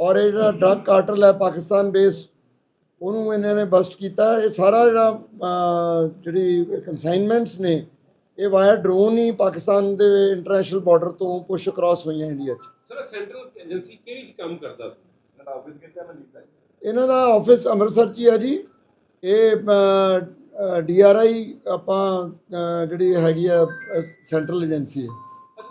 ਔਰ ਇਹ ਜਿਹੜਾ ਡਰੱਗ ਕਾਰਟਲ ਹੈ ਪਾਕਿਸਤਾਨ ਬੇਸ ਉਹਨੂੰ ਇਹਨਾਂ ਨੇ ਬਸਟ ਕੀਤਾ। ਇਹ ਸਾਰਾ ਜਿਹੜਾ ਜਿਹੜੀ ਕਨਸਾਈਨਮੈਂਟਸ ਨੇ ਇਹ ਵਾਇਆ ਡਰੋਨ ਹੀ ਪਾਕਿਸਤਾਨ ਦੇ ਇੰਟਰਨੈਸ਼ਨਲ ਬਾਰਡਰ ਤੋਂ ਪੁਸ਼ ਅਕ੍ਰਾਸ ਹੋਈਆਂ ਇੰਡੀਆ 'ਚ। ਸਰ ਸੈਂਟਰਲ ਏਜੰਸੀ ਕਿਹੜੀ ਚ ਕੰਮ ਕਰਦਾ ਸੀ? ਤੁਹਾਡਾ ਆਫਿਸ ਕਿੱਥੇ ਹੈ ਮਨਜੀਤ ਦਾ ਇਹਨਾਂ ਦਾ ਆਫਿਸ ਅੰਮ੍ਰਿਤਸਰ 'ਚ ਹੀ ਹੈ ਜੀ। ਇਹ ਡੀਆਰਆਈ ਆਪਾਂ ਜਿਹੜੀ ਹੈਗੀ ਆ ਸੈਂਟਰਲ ਏਜੰਸੀ ਹੈ।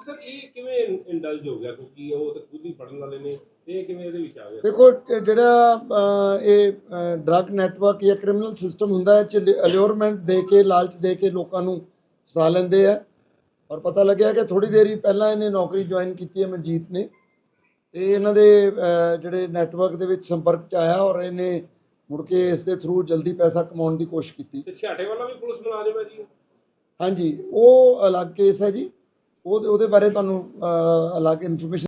ਸਰ ਇਹ ਕਿਵੇਂ ਇੰਡਲਜ ਹੋ ਗਿਆ? ਕਿਉਂਕਿ ਉਹ ਤਾਂ ਖੁਦ ਹੀ ਫੜਨ ਵਾਲੇ ਨੇ ਇਹ ਕਿਵੇਂ ਇਹਦੇ ਵਿੱਚ ਆ ਗਿਆ? ਦੇਖੋ ਇਹ ਜਿਹੜਾ ਅ, ਇਹ ਡਰੱਗ ਨੈਟਵਰਕ ਜਾਂ ਕ੍ਰਿਮੀਨਲ ਸਿਸਟਮ ਹੁੰਦਾ ਹੈ ਚ ਅਲਿਓਰਮੈਂਟ ਦੇ ਕੇ ਲਾਲਚ ਦੇ ਕੇ ਲੋਕਾਂ ਨੂੰ ਫਸਾ ਲੈਂਦੇ ਆ। ਔਰ ਪਤਾ ਲੱਗਿਆ ਕਿ ਥੋੜੀ ਦੇਰੀ ਪਹਿਲਾਂ ਇਹਨੇ ਨੌਕਰੀ ਜੁਆਇਨ ਕੀਤੀ ਹੈ ਮਨਜੀਤ ਨੇ। ਤੇ ਇਹਨਾਂ ਦੇ ਜਿਹੜੇ ਨੈਟਵਰਕ ਦੇ ਵਿੱਚ ਸੰਪਰਕ ਚ ਆਇਆ ਔਰ ਇਹਨੇ ਮੁੜ ਕੇ ਇਸ ਦੇ ਥਰੂ ਜਲਦੀ ਪੈਸਾ ਕਮਾਉਣ ਦੀ ਕੋਸ਼ਿਸ਼ ਕੀਤੀ। ਤੇ ਛਾਟੇ ਵਾਲਾ ਵੀ ਪੁਲਿਸ ਮੁਲਾਜ਼ਮ ਹੈ ਜੀ ਹਾਂਜੀ ਉਹ ਅਲੱਗ ਕੇਸ ਹੈ ਜੀ। ਉਹ ਉਹਦੇ ਬਾਰੇ ਤੁਹਾਨੂੰ ਅਲੱਗ ਇਨਫੋਰਮੇਸ਼ਨ